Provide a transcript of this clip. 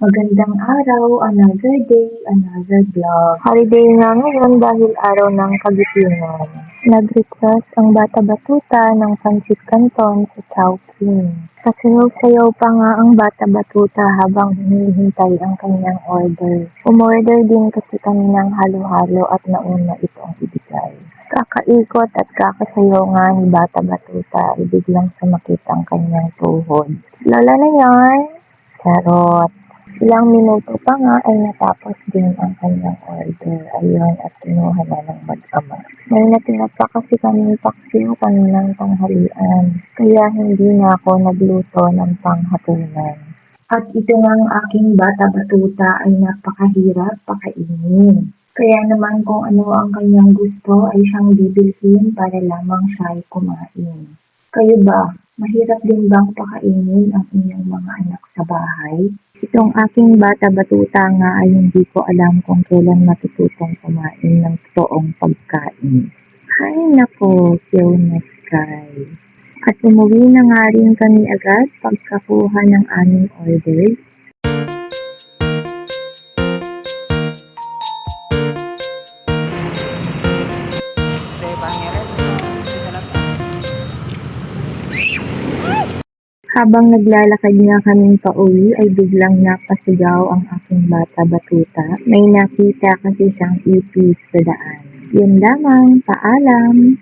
Magandang araw, another day, another vlog. Holiday nga ngayon dahil araw ng kagitingan. Nag-request ang Bata Batuta ng Pancit Canton sa Chowking. Kasayaw-sayaw pa nga ang Bata Batuta habang hinihintay ang kanyang order. Umorder din kasi kami ng halo-halo at nauna ito ang ibigay. Kakaikot at kakasayaw nga ni Bata Batuta, ibiglang sumakit ang kanyang tuhod. Lola na yarn! Charot! Ilang minuto pa nga ay natapos din ang kanyang order. Ayun, at kinuha na ng mag-ama. May natira pa kasi kami paksiw kaninang tanghalian. Kaya hindi na ako nagluto ng panghapunan. At ito ang aking bata batuta ay napakahirap pakainin. Kaya naman kung ano ang kanyang gusto ay siyang bibilhin para lamang siya ay kumain. Kayo ba, mahirap din bang pakainin ang inyong mga anak sa bahay? Itong aking bata batuta nga ay hindi ko alam kung kailan matututong kumain ng toong pagkain. Hay nako, Fiona Sky. At umuwi na nga rin kami agad pagkakuha ng aming orders. Habang naglalakad nga kaming pauwi ay biglang napasigaw ang aking bata batuta. May nakita kasi siyang ipis sa daan. Yun lamang, paalam!